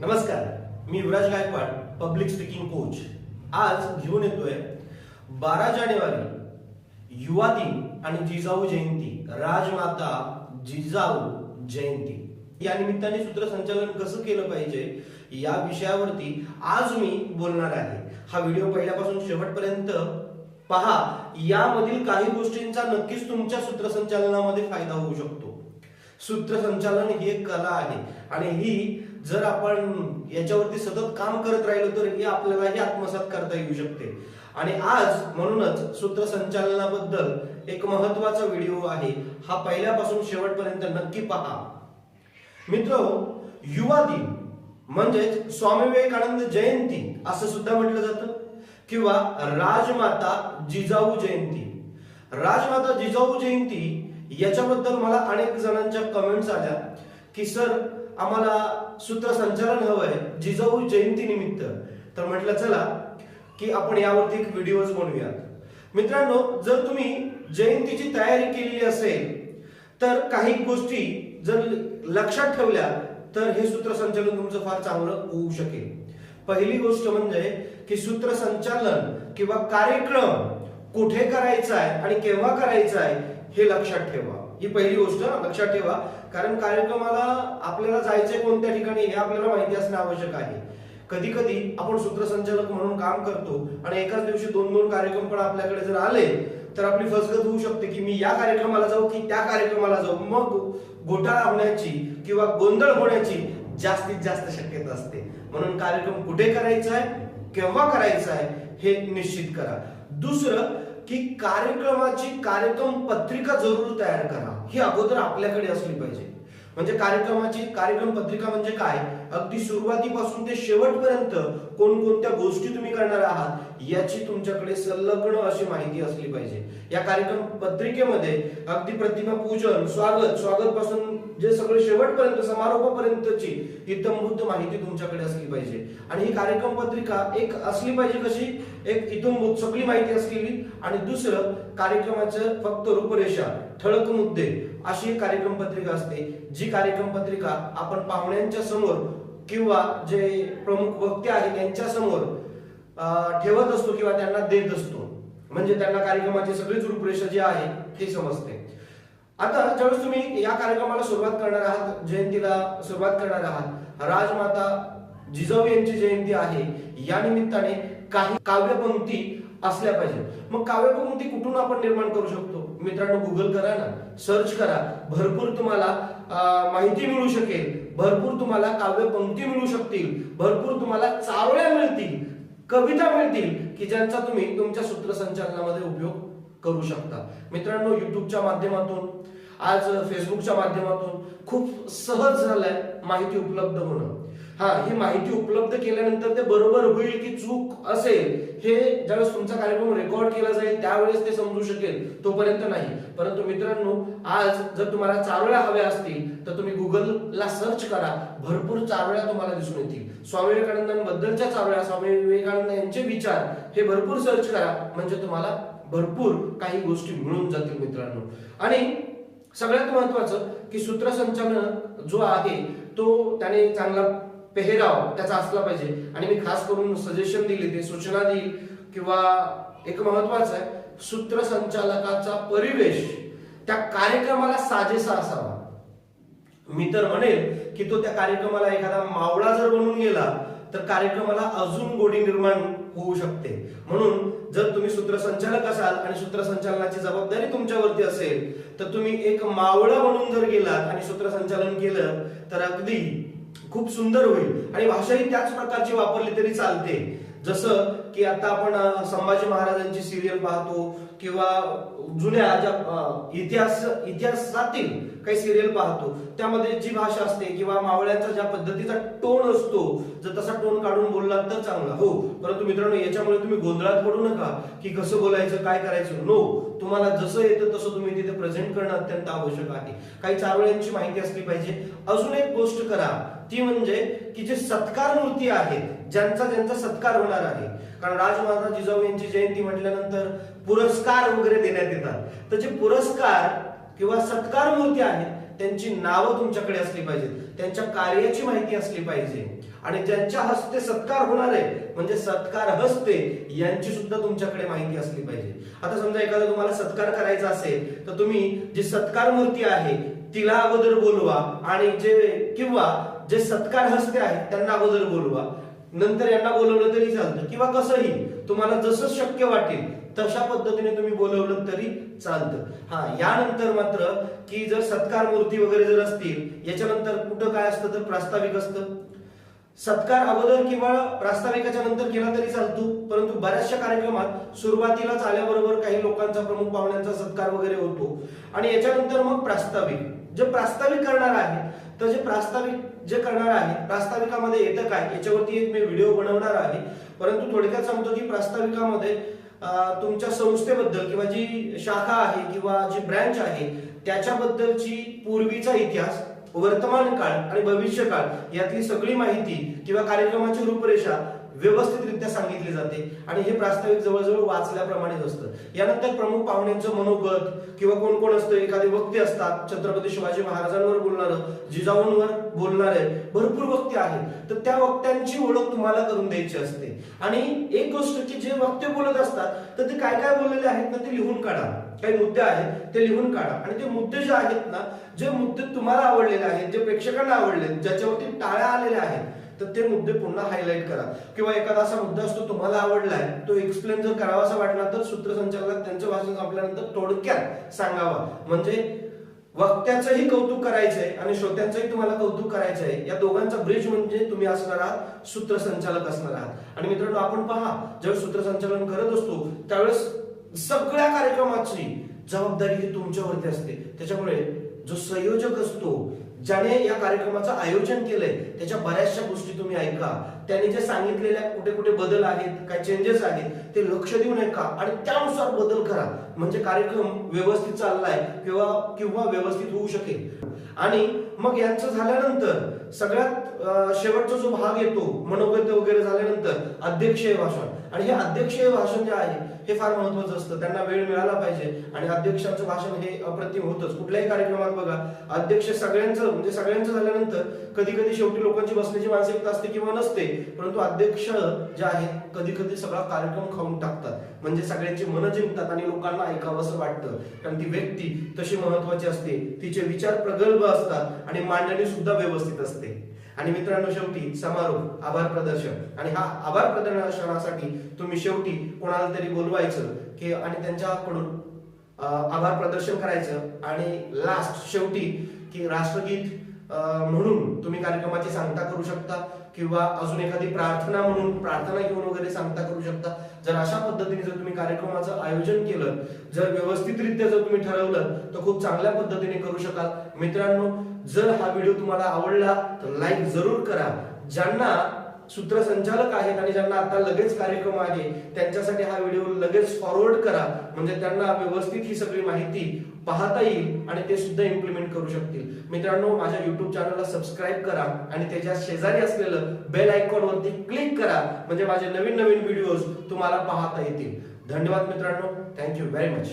नमस्कार मी Yuvraj Gaikwad public speaking coach आज घेऊन येतोय बारा जानेवारी युवा दिन आणि जिजाऊ जयंती राजमाता जिजाऊ जयंती. या निमित्ताने सूत्रसंचालन कसं केलं पाहिजे या विषयावरती आज मी बोलणार आहे. हा व्हिडिओ पहिल्यापासून शेवटपर्यंत पहा यामधील काही गोष्टींचा नक्कीच तुमच्या सूत्रसंचालनामध्ये फायदा होऊ शकतो. सूत्रसंचालन ही एक कला आहे आणि ही जर आपण याच्यावरती सतत काम करत राहिलो तर हे आपल्यालाही आत्मसात करता येऊ शकते. आणि आज म्हणूनच सूत्रसंचालनाबद्दल एक महत्त्वाचा व्हिडिओ आहे. हा पहिल्यापासून शेवटपर्यंत नक्की पहा. मित्र युवा दिन म्हणजेच स्वामी विवेकानंद जयंती असं सुद्धा म्हटलं जातं. किंवा राजमाता जिजाऊ जयंती. राजमाता जिजाऊ जयंती याच्याबद्दल मला अनेक जणांच्या कमेंट्स आल्या. की सर आम्हाला सूत्रसंचालन हवंय जिजाऊ जयंती निमित्त. तर म्हटलं चला की आपण यावरती एक व्हिडिओज बनवूयात. मित्रांनो जर तुम्ही जयंतीची तयारी केलेली असेल तर काही गोष्टी जर लक्षात ठेवल्या तर हे सूत्रसंचालन तुमचं फार चांगलं होऊ शकेल. पहिली गोष्ट म्हणजे की सूत्रसंचालन किंवा कार्यक्रम कुठे करायचा आहे आणि केव्हा करायचा आहे हे लक्षात ठेवा. ही पहिली गोष्ट लक्षात ठेवा. कारण कार्यक्रमाला आपल्याला जायचंय कोणत्या ठिकाणी हे आपल्याला माहिती असणे आवश्यक आहे. कधी कधी आपण सूत्रसंचालक म्हणून काम करतो आणि एकाच दिवशी दोन दोन कार्यक्रम पण आपल्याकडे जर आले तर आपली फसगत होऊ शकते की मी या कार्यक्रमाला जाऊ की त्या कार्यक्रमाला जाऊ. मग घोटाळा होण्याची किंवा गोंधळ होण्याची जास्तीत जास्त शक्यता असते. म्हणून कार्यक्रम कुठे करायचा आहे केव्हा करायचा आहे हे निश्चित करा. दुसरं की कार्यक्रमाची कार्यक्रम पत्रिका जरूर तयार करा. ही अगोदर आपल्याकडे असली पाहिजे. म्हणजे कार्यक्रमाची कार्यक्रम पत्रिका म्हणजे काय? अगदी सुरुवातीपासून ते शेवटपर्यंत कोणकोणत्या गोष्टी तुम्ही करणार आहात याची तुमच्याकडे संलग्न अशी माहिती असली पाहिजे. या कार्यक्रम पत्रिकेमध्ये अगदी प्रतिमा पूजन स्वागत स्वागत पासून जे सगळे शेवटपर्यंत समारोपापर्यंतची इतंभूत माहिती तुमच्याकडे असली पाहिजे. आणि ही कार्यक्रम पत्रिका एक असली पाहिजे कशी? एक इथून सगळी माहिती असलेली. आणि दुसरं कार्यक्रमाचं फक्त रूपरेषा ठळक मुद्दे अशी एक कार्यक्रम पत्रिका असते. जी कार्यक्रम पत्रिका आपण पाहुण्यांच्या समोर किंवा जे प्रमुख वक्ते आहेत त्यांच्यासमोर ठेवत असतो किंवा त्यांना देत असतो. म्हणजे त्यांना कार्यक्रमाची सगळीच रूपरेषा जी आहे ती समजते. आता ज्यावेळेस तुम्ही या कार्यक्रमाला सुरुवात करणार आहात जयंतीला सुरुवात करणार आहात राजमाता जिजाऊ यांची जयंती आहे. या निमित्ताने काही काव्यपंक्ती असल्या पाहिजे. मग काव्यपंक्ती कुठून आपण निर्माण करू शकतो? मित्रांनो गुगल करा ना. सर्च करा. भरपूर तुम्हाला माहिती मिळू शकेल. भरपूर तुम्हाला काव्यपंक्ती मिळू शकतील. भरपूर तुम्हाला चारोळ्या मिळतील. कविता मिळतील की ज्यांचा तुम्ही तुमच्या सूत्रसंचालनामध्ये उपयोग करू शकता. मित्रांनो युट्यूबच्या माध्यमातून आज फेसबुकच्या माध्यमातून खूप सहज झालंय माहिती उपलब्ध होणं. हा ही माहिती उपलब्ध केल्यानंतर ते बरोबर होईल की चूक असेल हे ज्यावेळेस तुमचा कार्यक्रम रेकॉर्ड केला जाईल त्यावेळेस ते समजू शकेल तोपर्यंत नाही. परंतु मित्रांनो आज जर तुम्हाला चारोळ्या हव्या असतील तर तुम्ही गुगलला सर्च करा भरपूर चारोळ्या तुम्हाला दिसून येतील. स्वामी विवेकानंदांबद्दलच्या चारोळ्या स्वामी विवेकानंद यांचे विचार हे भरपूर सर्च करा म्हणजे तुम्हाला भरपूर काही गोष्टी मिळून जातील मित्रांनो. आणि सगळ्यात महत्वाचं की सूत्रसंचालन जो आहे तो त्याने चांगला पेहराव त्याचा असला पाहिजे. आणि मी खास करून सजेशन दिले ते सूचना देईल किंवा एक महत्वाचं आहे सूत्रसंचालकाचा परिवेश त्या कार्यक्रमाला साजेसा असावा. मी तर म्हणेल की तो त्या कार्यक्रमाला एखादा मावळा जर बनून गेला तर कार्यक्रमाला अजून गोडी निर्माण होऊ शकते. म्हणून जर तुम्ही सूत्रसंचालक असाल आणि सूत्रसंचालनाची जबाबदारी तुमच्यावरती असेल तर तुम्ही एक मावळा म्हणून जर गेलात आणि सूत्रसंचालन केलं तर अगदी खूप सुंदर होईल. आणि भाषाही त्याच प्रकारची वापरली तरी चालते. जसं की आता आपण संभाजी महाराजांची सिरियल पाहतो किंवा जुन्या ज्या इतिहास इतिहासातील काही सिरियल पाहतो त्यामध्ये जी भाषा असते किंवा मावळ्याचा ज्या पद्धतीचा टोन असतो जर तसा टोन काढून बोललात तर चांगला. हो परंतु मित्रांनो याच्यामुळे तुम्ही गोंधळात पडू नका की कसं बोलायचं काय करायचं. नो तुम्हाला जसं येतं तसं तुम्ही तिथे प्रेझेंट करणं अत्यंत आवश्यक आहे. काही चारोळ्यांची माहिती असली पाहिजे. अजून एक गोष्ट करा ती म्हणजे की जे सत्कार मूर्ती आहेत ज्यांचा ज्यांचा सत्कार होणार आहे कारण राजमाता जिजाऊ यांची जयंती म्हटल्यानंतर पुरस्कार वगैरे देण्यात येतात. तर जे पुरस्कार किंवा सत्कार मूर्ती आहेत त्यांची नावं तुमच्याकडे असली पाहिजेत. त्यांच्या कार्याची माहिती असली पाहिजे. आणि ज्यांच्या हस्ते सत्कार होणार आहे म्हणजे सत्कार हस्ते यांची सुद्धा तुमच्याकडे माहिती असली पाहिजे. आता समजा एखादा तुम्हाला सत्कार करायचा असेल तर तुम्ही जी सत्कार मूर्ती आहे तिला अगोदर बोलवा. आणि जे किंवा जे सत्कार हस्ते आहेत त्यांना अगोदर बोलवा. नंतर यांना बोलवलं तरी चालतं. किंवा कसंही तुम्हाला जसं शक्य वाटेल तशा पद्धतीने तुम्ही बोलवलं तरी चालतं. हा यानंतर मात्र की जर सत्कार मूर्ती वगैरे जर असतील याच्यानंतर कुठं काय असतं तर प्रास्ताविक असतं? सत्कार अगोदर किंवा प्रास्ताविकाच्या नंतर केला तरी चालतो. परंतु बऱ्याचशा कार्यक्रमात सुरुवातीलाच आल्याबरोबर काही लोकांचा प्रमुख पाहुण्यांचा सत्कार वगैरे होतो. आणि याच्यानंतर मग प्रास्ताविक. जे प्रास्ताविक करणार आहे तर जे प्रास्ताविक जे करणार आहे प्रास्ताविकामध्ये येतं काय? याच्यावरती एक मी व्हिडिओ बनवणार आहे. परंतु थोडक्यात सांगतो की प्रास्ताविकामध्ये तुमच्या संस्थेबद्दल किंवा जी शाखा आहे किंवा जी ब्रँच आहे त्याच्याबद्दलची पूर्वीचा इतिहास वर्तमान काळ आणि भविष्य काळ यातली सगळी माहिती किंवा कार्यक्रमाची रूपरेषा व्यवस्थितरित्या सांगितले जाते. आणि हे प्रास्ताविक जवळजवळ वाचल्याप्रमाणेच असतं. यानंतर प्रमुख पाहुण्यांचं मनोगत किंवा कोण कोण असतं एखादे वक्ते असतात छत्रपती शिवाजी महाराजांवर बोलणारं जिजाऊंवर बोलणारे भरपूर वक्ते आहेत. तर त्या वक्त्यांची ओळख तुम्हाला करून द्यायची असते. आणि एक गोष्ट की जे वक्ते बोलत असतात तर ते काय काय बोललेले आहेत ना ते लिहून काढा. काही मुद्दे आहेत ते लिहून काढा. आणि ते मुद्दे जे आहेत ना जे मुद्दे तुम्हाला आवडलेले आहेत जे प्रेक्षकांना आवडले ज्याच्यावरती टाळ्या आलेल्या आहेत तर ते मुद्दे पुन्हा हायलाईट करा. किंवा एखादा असा मुद्दा असतो तुम्हाला आवडलाय तो एक्सप्लेन जर करावासा वाटला तर सूत्रसंचालक त्यांचं भाषण संपल्यानंतर थोडक्यात सांगावा. म्हणजे वक्त्याचंही कौतुक करायचंय आणि श्रोत्यांचंही तुम्हाला कौतुक करायचंय. या दोघांचा ब्रिज म्हणजे तुम्ही असणार आहात सूत्रसंचालक असणार आहात. आणि मित्रांनो आपण पहा ज्यावेळेस सूत्रसंचालन करत असतो त्यावेळेस सगळ्या कार्यक्रमाची जबाबदारी ही तुमच्यावरती असते. त्याच्यामुळे जो संयोजक असतो ज्याने या कार्यक्रमाचं आयोजन केलंय त्याच्या बऱ्याचशा गोष्टी तुम्ही ऐका. त्याने जे सांगितलेल्या कुठे कुठे बदल आहेत काय चेंजेस आहेत ते लक्ष देऊन ऐका आणि त्यानुसार बदल करा. म्हणजे कार्यक्रम व्यवस्थित चाललाय किंवा किंवा व्यवस्थित होऊ शकेल. आणि मग यांचं झाल्यानंतर सगळ्यात शेवटचा जो भाग येतो मनोगत वगैरे झाल्यानंतर अध्यक्षीय भाषण. आणि हे अध्यक्षीय भाषण जे आहे हे फार महत्वाचं असतं. त्यांना वेळ मिळाला पाहिजे. आणि अध्यक्षांचं भाषण हे अप्रतिम होतच. कुठल्याही कार्यक्रमात बघा अध्यक्ष सगळ्यांचं म्हणजे सगळ्यांचं झाल्यानंतर कधी कधी शेवटी लोकांची बसण्याची मानसिकता असते किंवा नसते परंतु अध्यक्ष जे आहेत कधी कधी सगळा कार्यक्रम खाऊन टाकतात. म्हणजे सगळ्यांची मनं जिंकतात आणि लोकांना ऐकावंसं वाटतं. कारण ती व्यक्ती तशी महत्वाची असते. तिचे विचार प्रगल्भ असतात आणि मांडणी सुद्धा व्यवस्थित असते. आणि मित्रांनो शेवटी समारोप आभार प्रदर्शन. आणि हा आभार प्रदर्शनासाठी तुम्ही शेवटी कोणाला तरी बोलवायचं की आणि त्यांच्याकडून आभार प्रदर्शन करायचं. आणि लास्ट शेवटी की राष्ट्रगीत म्हणून तुम्ही कार्यक्रमाची सांगता करू शकता. किंवा अजून एखादी प्रार्थना म्हणून प्रार्थना घेऊन वगैरे सांगता करू शकता. जर अशा पद्धतीने जर तुम्ही कार्यक्रमाचं आयोजन केलं जर व्यवस्थितरित्या जर तुम्ही ठरवलं तर खूप चांगल्या पद्धतीने करू शकाल. मित्रांनो जर हा व्हिडिओ तुम्हाला आवडला तर लाईक जरूर करा. ज्यांना सूत्रसंचालक आहेत आणि ज्यांना आता लगेच कार्यक्रम आहे त्यांच्यासाठी हा व्हिडिओ लगेच फॉरवर्ड करा. म्हणजे त्यांना व्यवस्थित ही सगळी माहिती पाहता येईल आणि ते सुद्धा इम्प्लिमेंट करू शकतील. मित्रांनो माझ्या युट्यूब चॅनलला सबस्क्राईब करा आणि त्याच्या शेजारी असलेलं बेल आयकॉन वरती क्लिक करा. म्हणजे माझे नवीन नवीन व्हिडिओज तुम्हाला पाहता येतील. धन्यवाद मित्रांनो. Thank you very much